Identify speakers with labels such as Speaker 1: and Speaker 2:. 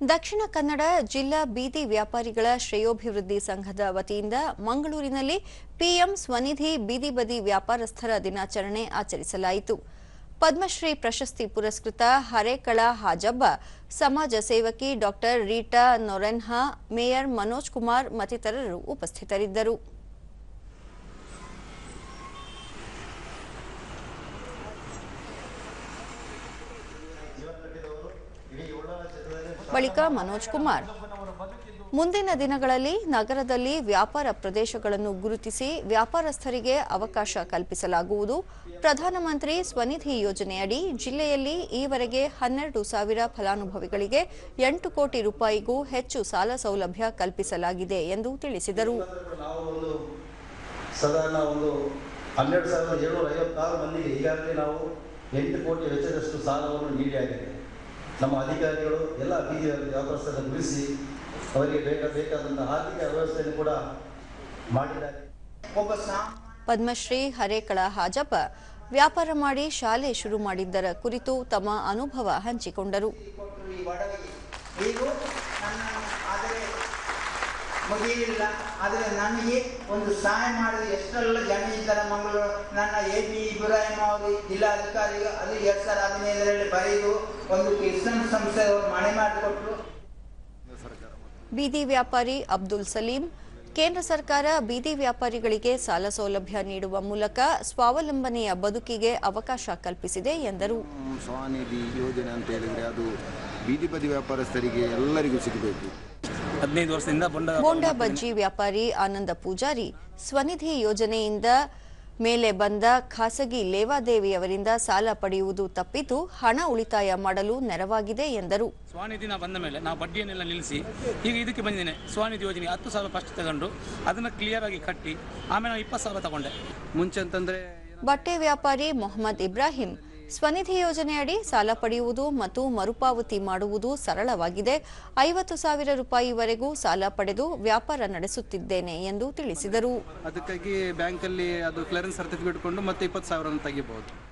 Speaker 1: ದಕ್ಷಿಣ ಕನ್ನಡ ಜಿಲ್ಲಾ ಬೀದಿ ವ್ಯಾಪಾರಿಗಳ ಶ್ರೇಯೋಭಿವೃದ್ಧಿ ಸಂಘದ ವತಿಯಿಂದ ಮಂಗಳೂರಿನಲ್ಲಿ ಪಿಎಂ ಸ್ವನಿಧಿ ಬೀದಿ ಬದಿ ವ್ಯಾಪಾರಸ್ಥರ ದಿನಾಚರಣೆ ಆಚರಿಸಲಾಯಿತು. ಪದ್ಮಶ್ರೀ ಪ್ರಶಸ್ತಿ ಪುರಸ್ಕೃತ ಹರೇಕಳ ಹಾಜಬ್ಬ, ಸಮಾಜ ಸೇವಕಿ ಡಾಕ್ಟರ್ ರೀಟಾ ನೊರೆನ್ಹಾ, ಮೇಯರ್ ಮನೋಜ್ ಕುಮಾರ್ ಮತ್ತಿತರರು ಉಪಸ್ಥಿತರಿದ್ದರು. ಬಳಿಕ ಮನೋಜ್ ಕುಮಾರ್. ಮುಂದಿನ ದಿನಗಳಲ್ಲಿ ನಗರದಲ್ಲಿ ವ್ಯಾಪಾರ ಪ್ರದೇಶಗಳನ್ನು ಗುರುತಿಸಿ ವ್ಯಾಪಾರಸ್ಥರಿಗೆ ಅವಕಾಶ ಕಲ್ಪಿಸಲಾಗುವುದು. ಪ್ರಧಾನಮಂತ್ರಿ ಸ್ವನಿಧಿ ಯೋಜನೆಯಡಿ ಜಿಲ್ಲೆಯಲ್ಲಿ ಈವರೆಗೆ ಹನ್ನೆರಡು ಸಾವಿರ ಫಲಾನುಭವಿಗಳಿಗೆ ಎಂಟು ಕೋಟಿ ರೂಪಾಯಿಗೂ ಹೆಚ್ಚು ಸಾಲ ಸೌಲಭ್ಯ ಕಲ್ಪಿಸಲಾಗಿದೆ ಎಂದು ತಿಳಿಸಿದರು.
Speaker 2: ಎಂಟು ಕೋಟಿ ವೆಚ್ಚದಷ್ಟು ಸಾಲವನ್ನು ನೀಡಿಯಾಗಿದೆ ನಮ್ಮ ಅಧಿಕಾರಿಗಳು ಎಲ್ಲ ಬೀದಿ ವ್ಯಾಪಾರಸ್ಥರನ್ನು ಮುಗಿಸಿ ಅವರಿಗೆ ಬೇಕ ಬೇಕಾದಂತಹ ಆರ್ಥಿಕ ವ್ಯವಸ್ಥೆಯನ್ನು ಕೂಡ ಮಾಡಿದ್ದಾರೆ.
Speaker 3: ಒಬ್ಬ ಸಾ
Speaker 1: ಪದ್ಮಶ್ರೀ ಹರೇಕಳ ಹಾಜಪ್ಪ ವ್ಯಾಪಾರ ಮಾಡಿ ಶಾಲೆ ಶುರು ಮಾಡಿದ್ದರ ಕುರಿತು ತಮ್ಮ ಅನುಭವ ಹಂಚಿಕೊಂಡರು.
Speaker 3: ಮುಗಿಯಿಲ್ಲ ಆದರೆ ನನಗೆ ಒಂದು ಸಹಾಯ ಮಾಡಿದ ಎಷ್ಟೆಲ್ಲ ಜನ ಇದ್ದಾರೆ ಮಂಗಳೂರು. ನನ್ನ ಎ ಪಿ ಇಬ್ರಾಹಿಂ ಅವರು ಜಿಲ್ಲಾಧಿಕಾರಿಗಳು ಅದು ಎರಡ್ ಸಾವಿರದ ಹದಿನೈದರಲ್ಲಿ ಬರೆದು ಒಂದು ಕ್ರಿಶ್ಚಿಯನ್ ಸಂಸ್ಥೆಯವರು ಮನೆ ಮಾಡಿಕೊಟ್ರು.
Speaker 1: ಬೀದಿ ವ್ಯಾಪಾರಿ ಅಬ್ದುಲ್ ಸಲೀಂ ಕೇಂದ್ರ ಸರ್ಕಾರ ಬೀದಿ ವ್ಯಾಪಾರಿಗಳಿಗೆ ಸಾಲ ಸೌಲಭ್ಯ ನೀಡುವ ಮೂಲಕ ಸ್ವಾವಲಂಬನೆಯ ಬದುಕಿಗೆ ಅವಕಾಶ ಕಲ್ಪಿಸಿದೆ ಎಂದರು.
Speaker 4: ಸ್ವಾನಿಧಿ ಯೋಜನೆ ಅಂತ ಹೇಳಿದ್ರೆ ಅದು ಬೀದಿ ಬದಿ ವ್ಯಾಪಾರಸ್ಥರಿಗೆ ಎಲ್ಲರಿಗೂ ಸಿಗಬೇಕು.
Speaker 5: ಹದಿನೈದು ವರ್ಷದಿಂದ ಬೊಂಡ
Speaker 1: ಬಜ್ಜಿ ವ್ಯಾಪಾರಿ ಆನಂದ ಪೂಜಾರಿ ಸ್ವನಿಧಿ ಯೋಜನೆಯಿಂದ ಮೇಲೆ ಬಂದ ಖಾಸಗಿ ಲೇವಾದೇವಿಯವರಿಂದ ಸಾಲ ಪಡೆಯುವುದು ತಪ್ಪಿತು ಹಣ ಉಳಿತಾಯ ಮಾಡಲು ನೆರವಾಗಿದೆ ಎಂದರು.
Speaker 5: ಸ್ವಾನಿಧಿ ನಾ ಬಂದ ಮೇಲೆ ನಾವು ಬಡ್ಡಿಯನ್ನೆಲ್ಲ ನಿಲ್ಲಿಸಿ ಈಗ ಇದಕ್ಕೆ ಬಂದಿದ್ದೇನೆ. ಸ್ವಾನಿಧಿ ಯೋಜನೆ ಹತ್ತು ಸಾವಿರ ಫಸ್ಟ್ ತಗೊಂಡು ಅದನ್ನು ಕ್ಲಿಯರ್ ಆಗಿ ಕಟ್ಟಿ ಆಮೇಲೆ ನಾವು ಇಪ್ಪತ್ತು ಸಾವಿರ ತಗೊಂಡೆ.
Speaker 4: ಮುಂಚೆ ಅಂತಂದ್ರೆ
Speaker 1: ಬಟ್ಟೆ ವ್ಯಾಪಾರಿ ಮೊಹಮ್ಮದ್ ಇಬ್ರಾಹಿಂ ಸ್ವನಿಧಿ ಯೋಜನೆಯಡಿ ಸಾಲ ಪಡೆಯುವುದು ಮತ್ತು ಮರುಪಾವತಿ ಮಾಡುವುದು ಸರಳವಾಗಿದೆ. ಐವತ್ತು ಸಾವಿರ ರೂಪಾಯಿವರೆಗೂ ಸಾಲ ಪಡೆದು ವ್ಯಾಪಾರ ನಡೆಸುತ್ತಿದ್ದೇನೆ ಎಂದು ತಿಳಿಸಿದರು.
Speaker 4: ಅದಕ್ಕಾಗಿ ಬ್ಯಾಂಕಲ್ಲಿ ಅದು ಕ್ಲಿಯರೆನ್ಸ್ ಸರ್ಟಿಫಿಕೇಟ್ ಕೊಂಡು ಮತ್ತೆ ಇಪ್ಪತ್ತು ಸಾವಿರ ತೆಗಿಬಹುದು